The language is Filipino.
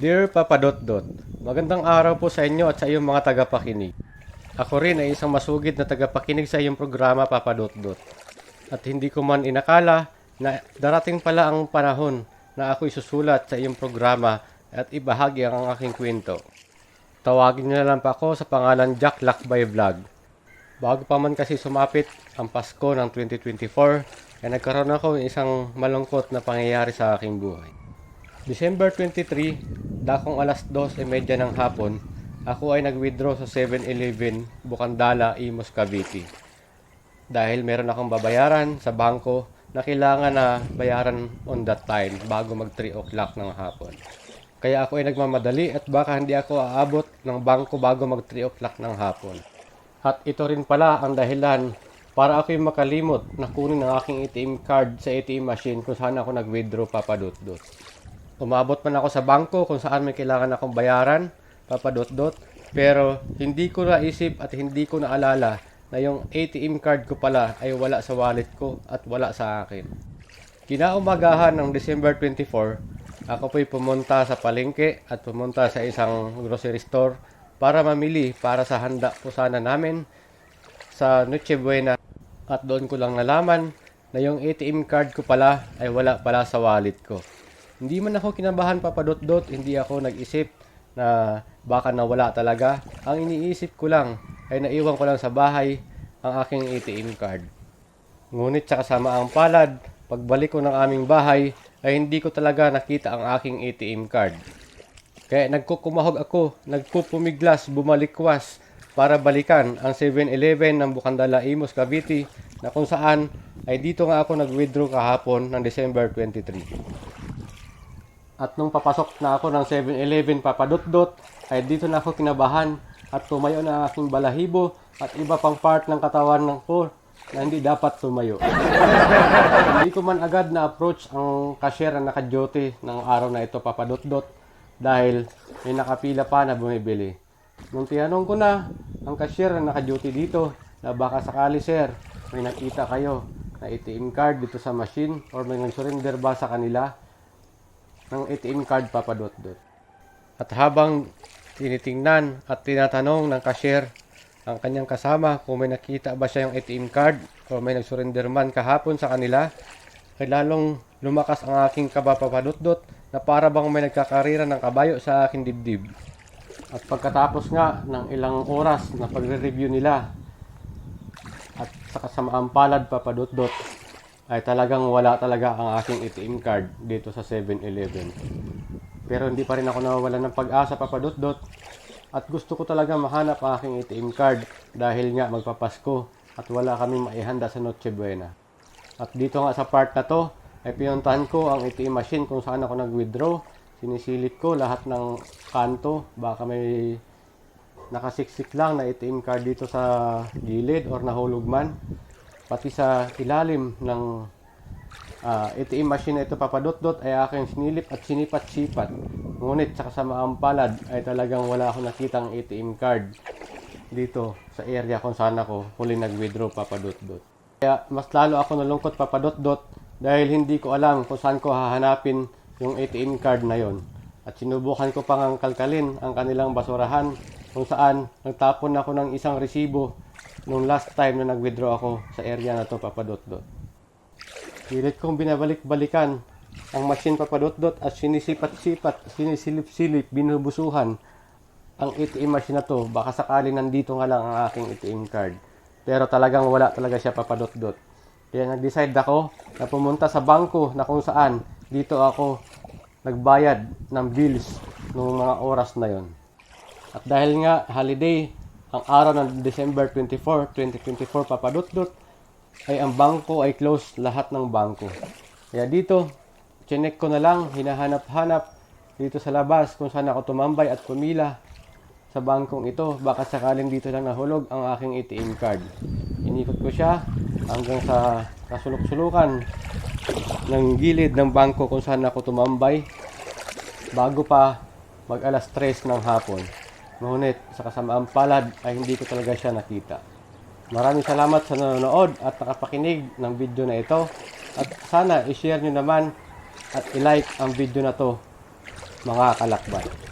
Dear Papa Dot Dot, magandang araw po sa inyo at sa iyong mga tagapakinig. Ako rin ay isang masugid na tagapakinig sa iyong programa Papa Dot Dot. At hindi ko man inakala na darating pala ang panahon na ako isusulat sa iyong programa at ibahagi ang aking kwento. Tawagin niyo na lang pa ako sa pangalan Jack Lakbay Vlog. Bago pa man kasi sumapit ang Pasko ng 2024, ay nagkaroon ako ng isang malungkot na pangyayari sa aking buhay. December 23, dakong alas 2.30 ng hapon, ako ay nag-withdraw sa 7-Eleven, Bukandala, Imos, Cavite. Dahil meron akong babayaran sa bangko na kailangan na bayaran on that time bago mag 3 o'clock ng hapon. Kaya ako ay nagmamadali at baka hindi ako aabot ng bangko bago mag 3 o'clock ng hapon. At ito rin pala ang dahilan para ako yung makalimot na kunin ang aking ATM card sa ATM machine kung saan ako nag-withdraw papadot-dot. Umabot man ako sa bangko kung saan may kailangan akong bayaran, papadot-dot, pero hindi ko naisip at hindi ko naalala na yung ATM card ko pala ay wala sa wallet ko at wala sa akin. Kinaumagahan ng December 24, ako po'y pumunta sa palengke at pumunta sa isang grocery store para mamili para sa handa po sana namin sa Noche Buena at doon ko lang nalaman na yung ATM card ko pala ay wala pala sa wallet ko. Hindi man ako kinabahan papadot-dot, hindi ako nag-isip na baka nawala talaga. Ang iniisip ko lang ay naiwan ko lang sa bahay ang aking ATM card. Ngunit sa kasama ang palad, pagbalik ko ng aming bahay ay hindi ko talaga nakita ang aking ATM card. Kaya nagkukumahog ako, nagpupumiglas, bumalikwas para balikan ang 7-Eleven ng Bukandala Imos Cavite na kung saan ay dito nga ako nag-withdraw kahapon ng December 23. At nung papasok na ako ng 7-Eleven papadot-dot, ay dito na ako kinabahan at tumayo na aking balahibo at iba pang part ng katawan ng ko na hindi dapat tumayo. hindi ko man agad na approach ang cashier na naka-duty ng araw na ito papadot-dot dahil may nakapila pa na bumibili. Nung tinanong ko na ang cashier na naka-duty dito na baka sakali sir, may nakita kayo na ATM card dito sa machine or may nag-surrender ba sa kanila ng ATM card papadot-dot. At habang tinitingnan at tinatanong ng cashier ang kanyang kasama kung may nakita ba siya yung ATM card o may nag-surrender man kahapon sa kanila, ay lalong lumakas ang aking kaba papadot-dot na para bang may nagkakarira ng kabayo sa aking dibdib. At pagkatapos nga ng ilang oras na pagre-review nila at sa kasamaang palad papadot-dot ay talagang wala talaga ang aking ATM card dito sa 7-Eleven. Pero hindi pa rin ako nawawala ng pag-asa papadot-dot at gusto ko talaga mahanap ang aking ATM card dahil nga magpapasko at wala kaming maihanda sa Noche Buena. At dito nga sa part na to ay pinuntahan ko ang ATM machine kung saan ako nag-withdraw. Sinisilip ko lahat ng kanto, baka may nakasiksik lang na ATM card dito sa gilid or nahulog man. Pati sa ilalim ng ah, ATM machine na ito papadot-dot ay aking sinilip at sinipat-sipat. Ngunit sa kasamaang palad ay talagang wala akong nakitang ATM card dito sa area kung saan ako huli nag-withdraw papadot-dot. Kaya mas lalo ako nalungkot papadot-dot dahil hindi ko alam kung saan ko hahanapin yung ATM card na yon. At sinubukan ko pang kalkalin ang kanilang basurahan kung saan nagtapon ako ng isang resibo nung last time na nag-withdraw ako sa area na to papadot-dot. Pilit kong binabalik-balikan ang machine papadot-dot at sinisipat-sipat, sinisilip-silip, binubusuhan ang ATM machine na to. Baka sakali nandito nga lang ang aking ATM card. Pero talagang wala talaga siya papadot-dot. Kaya nag-decide ako na pumunta sa bangko na kung saan dito ako nagbayad ng bills noong mga oras na yon. At dahil nga holiday, ang araw ng December 24, 2024 papadot-dot, ay ang bangko ay close lahat ng bangko. Kaya dito, chinek ko na lang, hinahanap-hanap dito sa labas kung saan ako tumambay at pumila sa bangkong ito. Baka sakaling dito lang nahulog ang aking ATM card. Inikot ko siya hanggang sa kasulok-sulukan ng gilid ng bangko kung saan ako tumambay bago pa mag alas 3 ng hapon. Ngunit sa kasamaang palad ay hindi ko talaga siya nakita. Maraming salamat sa nanonood at nakapakinig ng video na ito. At sana i-share nyo naman at i-like ang video na to mga kalakbay.